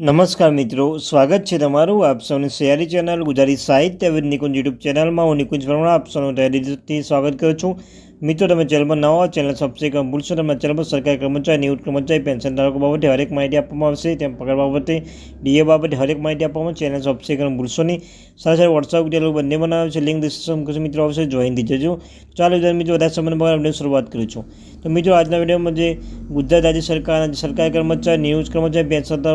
નમસ્કાર મિત્રો, સ્વાગત છે તમારું આપ સૌની સયારી ચેનલ ગુજરાતી સાહિત્ય વિદ નિકુંજ યુટ્યુબ ચેનલમાં. હું નિકુંજ પ્રમાણ આપ સૌનું તૈયારીથી સ્વાગત કરું છું. મિત્રો, તમે ચેનલમાં નવા હો ચેનલ સબસ્ક્રાઈબ ભૂલશો તમે ચેનલ પર સરકારી કર્મચારી, નિવૃત્ત કર્મચારી, પેન્શન ધારકો બાબતે હરેક માહિતી આપવામાં આવશે. તેમ પગાર બાબતે ડીએ બાબતે હરેક માહિતી આપવામાં. ચેનલ સબસ્ક્રાઈબ ભૂલશો નહીં. સાથે સાથે વોટ્સઅપ ડિટેલ બંને બનાવે છે. લિંક ડિસ્ક્રિપ્શન મિત્રો આવશે. જોઈન થઈ જજો. ચાલો, જ્યારે મિત્રો વધારે સંબંધ બગાડ શરૂઆત કરું છું તો મિત્રો, આજના વિડીયોમાં જે ગુજરાત રાજ્ય સરકારના સરકારી કર્મચારી, નિવૃત્ત કર્મચારી, પેન્શન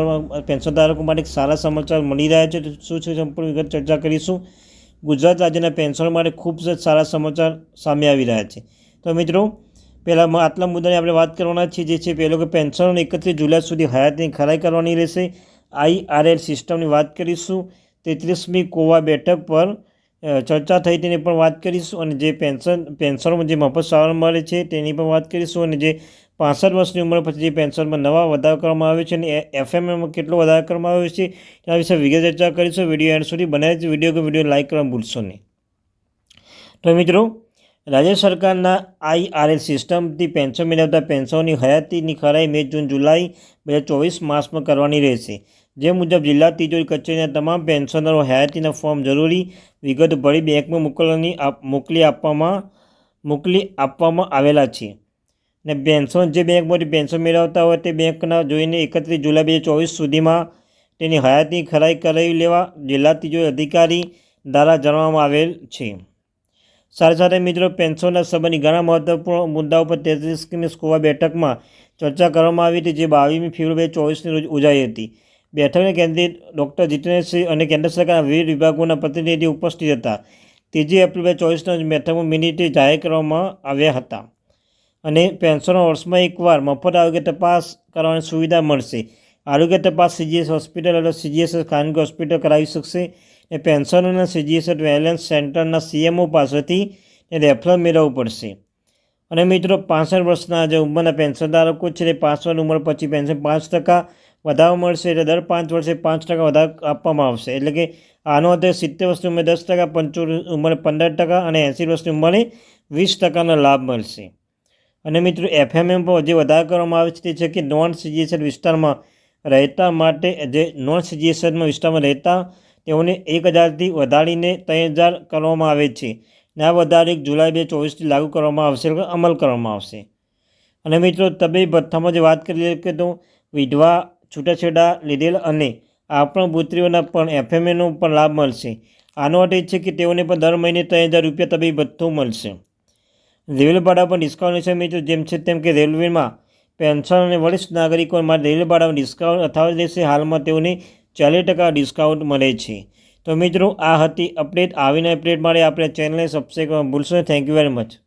પેન્શન ધારકો માટે સારા સમાચાર મળી રહ્યા છે. શું છે? સંપૂર્ણ વિગત ચર્ચા કરીશું. ગુજરાત રાજ્યના પેન્શનો માટે ખૂબ જ સારા સમાચાર સામે આવી રહ્યા છે. તો મિત્રો, પહેલાં આટલા મુદ્દાની આપણે વાત કરવાના છીએ, જે છે પહેલો કે પેન્શનોને એકત્રીસ જુલાઈ સુધી હયાતની ખરાઈ કરવાની રહેશે. આઈઆરએલ સિસ્ટમની વાત કરીશું. તેત્રીસમી કોવા બેઠક પર ચર્ચા થઈ તેની પણ વાત કરીશું અને જે પેન્શન, પેન્શનમાં જે મફત સારવાર મળે છે તેની પણ વાત કરીશું અને જે પાસઠ વર્ષની ઉંમર પછી જે પેન્શનમાં નવા વધારો કરવામાં આવ્યો છે અને એફએમએમાં કેટલો વધારો કરવામાં આવ્યો છે, તેના વિશે વિગત ચર્ચા કરીશું. વીડિયો એન્ડ સુધી બનાવી છે વીડિયો કે વીડિયો લાઇક કરવા ભૂલશો નહીં. તો મિત્રો, રાજ્ય સરકારના આઈઆરએલ સિસ્ટમથી પેન્શન મેળવતા પેન્શનોની હયાતીની ખરાઈ મે, જૂન, જુલાઈ બે હજાર ચોવીસ માસમાં કરવાની રહેશે. જે મુજબ જિલ્લા તિજોરી કચેરીના તમામ પેન્શનરો હયાતીના ફોર્મ જરૂરી વિગત ભરી બેંકમાં મોકલવાની મોકલી આપવામાં મોકલી આપવામાં આવેલા છે. ને પેન્શન, જે બેંકમાંથી પેન્શન મેળવતા હોય તે બેંકના જોઈને એકત્રીસ જુલાઈ બે ચોવીસ સુધીમાં તેની હયાતી ખરાઈ કરાવી લેવા જિલ્લા તિજોરી અધિકારી દ્વારા જણાવવામાં આવેલ છે. સાથે સાથે મિત્રો, પેન્શનના સંબંધી ઘણા મહત્વપૂર્ણ મુદ્દાઓ પર તેત્રીસમી સ્કોવા બેઠકમાં ચર્ચા કરવામાં આવી હતી, જે બાવીસમી ફેબ્રુઆરી ચોવીસની રોજ યોજાઈ હતી. બેઠકને કેન્દ્રિત ડૉક્ટર જીતેન્દ્રસિંહ અને કેન્દ્ર સરકારના વિવિધ વિભાગોના પ્રતિનિધિ ઉપસ્થિત હતા. ત્રીજી એપ્રિલ બે ચોવીસના બેઠકમાં મિનિટે જાહેર કરવામાં આવ્યા હતા અને પેન્શનો વર્ષમાં એકવાર મફત આરોગ્ય તપાસ કરવાની સુવિધા મળશે. આરોગ્ય તપાસ સીજીએસ હોસ્પિટલ અથવા સીજીએસ ખાનગી હોસ્પિટલ કરાવી શકશે એ પેન્શનોના સીજીએસ વેલેન્સ સેન્ટરના સીએમઓ પાસેથી રેફરલ મેળવવું પડશે. અને મિત્રો, પાસઠ વર્ષના જે ઉંમરના પેન્શનધારકો છે, તે પાંચ ઉંમર પછી પેન્શન પાંચ ટકા વધારો મળશે એટલે દર પાંચ વર્ષે પાંચ ટકા વધારો આપવામાં આવશે. એટલે કે આનો અર્થ સિત્તેર વર્ષની ઉંમરે દસ ટકા પંચોતેર ઉંમરે પંદર ટકા અને એંસી વર્ષની ઉંમરે વીસ ટકાનો લાભ મળશે. અને મિત્રો, એફએમએમ પર જે વધારો કરવામાં આવે છે તે છે કે નોન સીજીએસએલ વિસ્તારમાં રહેતા માટે, જે નોન સીજીએસએલમાં વિસ્તારમાં રહેતા તેઓને એક હજારથી વધારીને ત્રણ હજાર કરવામાં આવે છે. ને આ વધારો એક જુલાઈ બે ચોવીસથી લાગુ કરવામાં આવશે અમલ કરવામાં આવશે. અને મિત્રો, તબીબ ભથ્થામાં જે વાત કરીએ કે તો વિધવા છૂટાછેડા લીધેલ અને આપણા પણ એફએમએનો પણ લાભ મળશે. આનો અર્થ એ છે કે તેઓને પણ દર મહિને ત્રણ હજાર રૂપિયા તબીબ ભથ્થું મળશે. રેલવે ભાડા પણ ડિસ્કાઉન્ટ છે મિત્રો જેમ છે તેમ કે રેલવેમાં પેન્શન અને વરિષ્ઠ નાગરિકો માટે રેલવે ભાડામાં ડિસ્કાઉન્ટ અથાવત રહેશે. હાલમાં તેઓને ચાલીસ ટકા ડિસ્કાઉન્ટ મળે છે. તો મિત્રો, આ હતી અપડેટ આવીને અપડેટ માટે. આપણે ચેનલને સબસ્ક્રાઈબ ભૂલશો થેન્ક યુ વેરી મચ